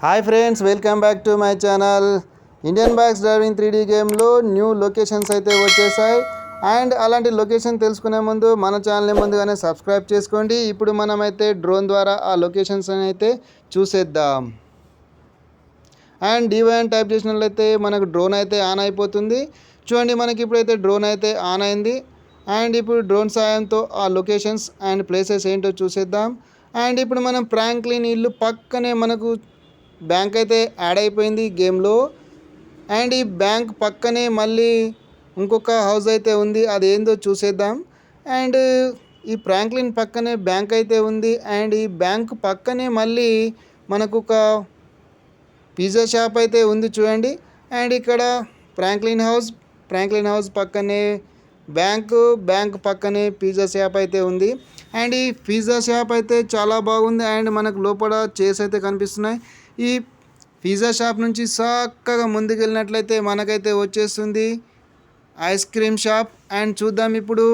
Hi friends welcome back to my channel. Indian bags driving three D గేమ్లో new locations అయితే వచ్చేసాయి. And అలాంటి location తెలుసుకునే ముందు మన ఛానల్ని ముందుగానే సబ్స్క్రైబ్ చేసుకోండి. ఇప్పుడు మనమైతే డ్రోన్ ద్వారా ఆ లొకేషన్స్ అయితే చూసేద్దాం. అండ్ డివైన్ టైప్ చేసినట్లయితే మనకు డ్రోన్ అయితే ఆన్ అయిపోతుంది. చూడండి మనకి ఇప్పుడైతే డ్రోన్ అయితే ఆన్ అయింది. అండ్ ఇప్పుడు డ్రోన్ సాయంతో ఆ లొకేషన్స్ అండ్ ప్లేసెస్ ఏంటో చూసేద్దాం. అండ్ ఇప్పుడు మనం ప్రాంక్లిన్ ఇల్లు పక్కనే మనకు బ్యాంక్ అయితే యాడ్ అయిపోయింది గేమ్లో. అండ్ ఈ బ్యాంక్ పక్కనే మళ్ళీ ఇంకొక హౌస్ అయితే ఉంది అది ఏందో చూసేద్దాం. అండ్ ఈ ఫ్రాంక్లిన్ పక్కనే బ్యాంక్ అయితే ఉంది అండ్ ఈ బ్యాంక్ పక్కనే మళ్ళీ మనకు ఒక పిజ్జా షాప్ అయితే ఉంది చూడండి. అండ్ ఇక్కడ ఫ్రాంక్లిన్ హౌస్ ఫ్రాంక్లిన్ హౌస్ పక్కనే బ్యాంకు బ్యాంక్ పక్కనే పిజ్జా షాప్ అయితే ఉంది. అండ్ ఈ పిజ్జా షాప్ అయితే చాలా బాగుంది అండ్ మనకు లోపల చేర్స్ అయితే కనిపిస్తున్నాయి. ఈ పిజ్జా షాప్ నుంచి చక్కగా ముందుకెళ్ళినట్లయితే మనకైతే వచ్చేస్తుంది ఐస్ క్రీమ్ షాప్. అండ్ చూద్దాం ఇప్పుడు.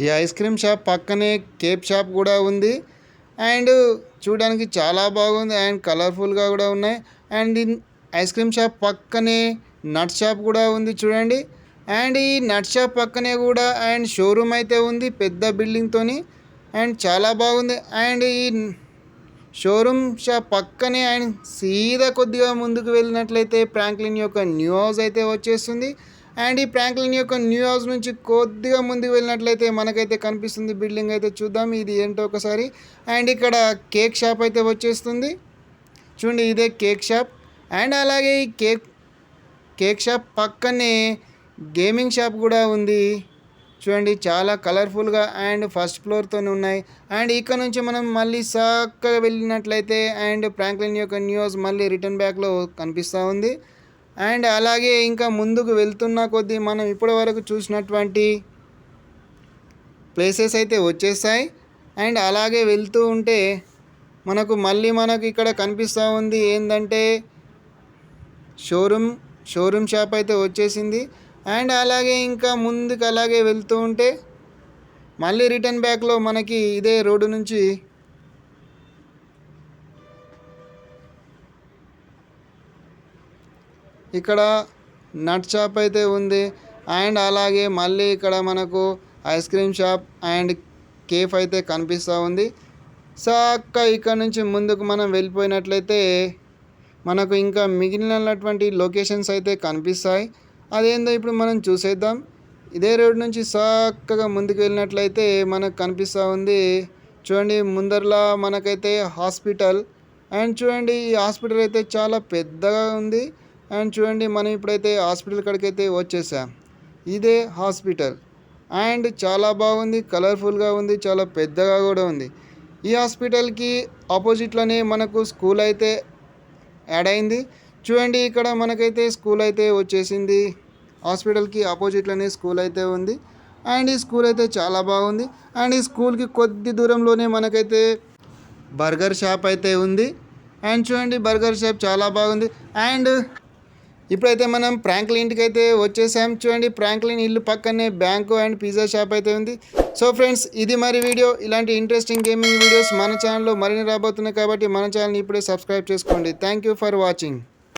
ఈ ఐస్ క్రీమ్ షాప్ పక్కనే కేప్ షాప్ కూడా ఉంది. అండ్ చూడడానికి చాలా బాగుంది. అండ్ కలర్ఫుల్గా కూడా ఉన్నాయి. అండ్ ఐస్ క్రీమ్ షాప్ పక్కనే నట్ షాప్ కూడా ఉంది చూడండి. అండ్ ఈ నట్ షాప్ పక్కనే కూడా అండ్ షోరూమ్ అయితే ఉంది పెద్ద బిల్డింగ్తోని అండ్ చాలా బాగుంది. అండ్ ఈ షోరూమ్ షాప్ పక్కనే అండ్ సీదా కొద్దిగా ముందుకు వెళ్ళినట్లయితే ప్రాంక్లిన్ యొక్క న్యూ హౌస్ అయితే వచ్చేస్తుంది. అండ్ ఈ ప్రాంక్లిన్ యొక్క న్యూ హౌస్ నుంచి కొద్దిగా ముందుకు వెళ్ళినట్లయితే మనకైతే కనిపిస్తుంది బిల్డింగ్ అయితే చూద్దాం ఇది ఏంటో ఒకసారి. అండ్ ఇక్కడ కేక్ షాప్ అయితే వచ్చేస్తుంది. చూడండి ఇదే కేక్ షాప్. అండ్ అలాగే ఈ కేక్ కేక్ షాప్ పక్కనే గేమింగ్ షాప్ కూడా ఉంది. చూడండి చాలా కలర్ఫుల్గా అండ్ ఫస్ట్ ఫ్లోర్తో ఉన్నాయి. అండ్ ఇక్కడ నుంచి మనం మళ్ళీ చక్కగా వెళ్ళినట్లయితే అండ్ ఫ్రాంక్లిన్ యొక్క న్యూస్ మళ్ళీ రిటర్న్ బ్యాక్లో కనిపిస్తూ ఉంది. అండ్ అలాగే ఇంకా ముందుకు వెళ్తున్న కొద్దీ మనం ఇప్పటి వరకు చూసినటువంటి ప్లేసెస్ అయితే వచ్చేస్తాయి అండ్ అలాగే వెళ్తూ ఉంటే మనకు మళ్ళీ మనకు ఇక్కడ కనిపిస్తూ ఉంది ఏంటంటే షోరూమ్ షోరూమ్ షాప్ అయితే వచ్చేసింది. అండ్ అలాగే ఇంకా ముందుకు అలాగే వెళ్తూ ఉంటే మళ్ళీ రిటర్న్ బ్యాక్లో మనకి ఇదే రోడ్డు నుంచి ఇక్కడ నట్ షాప్ అయితే ఉంది. అండ్ అలాగే మళ్ళీ ఇక్కడ మనకు ice cream shop and cafe అయితే కనిపిస్తూ ఉంది. చక్క ఇక్కడ నుంచి ముందుకు మనం వెళ్ళిపోయినట్లయితే మనకు ఇంకా మిగిలినటువంటి లొకేషన్స్ అయితే కనిపిస్తాయి. అదేందో ఇప్పుడు మనం చూసేద్దాం. ఇదే రోడ్ నుంచి చక్కగా ముందుకు వెళ్ళినట్లయితే మనకు కనిపిస్తూ ఉంది. చూడండి ముందరలా మనకైతే హాస్పిటల్. అండ్ చూడండి ఈ హాస్పిటల్ అయితే చాలా పెద్దగా ఉంది. అండ్ చూడండి మనం ఇప్పుడైతే హాస్పిటల్ కాడికి అయితే వచ్చేసాం. ఇదే హాస్పిటల్. అండ్ చాలా బాగుంది కలర్ఫుల్గా ఉంది చాలా పెద్దగా కూడా ఉంది. ఈ హాస్పిటల్కి ఆపోజిట్లోనే మనకు స్కూల్ అయితే యాడ్ అయింది. చూడండి ఇక్కడ మనకైతే స్కూల్ అయితే వచ్చేసింది. హాస్పిటల్కి ఆపోజిట్లోనే స్కూల్ అయితే ఉంది. అండ్ ఈ స్కూల్ అయితే చాలా బాగుంది. అండ్ ఈ స్కూల్కి కొద్ది దూరంలోనే మనకైతే బర్గర్ షాప్ అయితే ఉంది. అండ్ చూడండి బర్గర్ షాప్ చాలా బాగుంది. అండ్ ఇప్పుడైతే మనం ప్రాంక్లిన్ ఇంటికి అయితే వచ్చేసాం. చూడండి ప్రాంక్లిన్ ఇల్లు పక్కనే బ్యాంకు అండ్ పిజ్జా షాప్ అయితే ఉంది. సో ఫ్రెండ్స్ ఇది మరి వీడియో. ఇలాంటి ఇంట్రెస్టింగ్ గేమింగ్ వీడియోస్ మన ఛానల్లో మరిన్ని రాబోతున్నాయి కాబట్టి మన ఛానల్ని ఇప్పుడే సబ్స్క్రైబ్ చేసుకోండి. Thank you for watching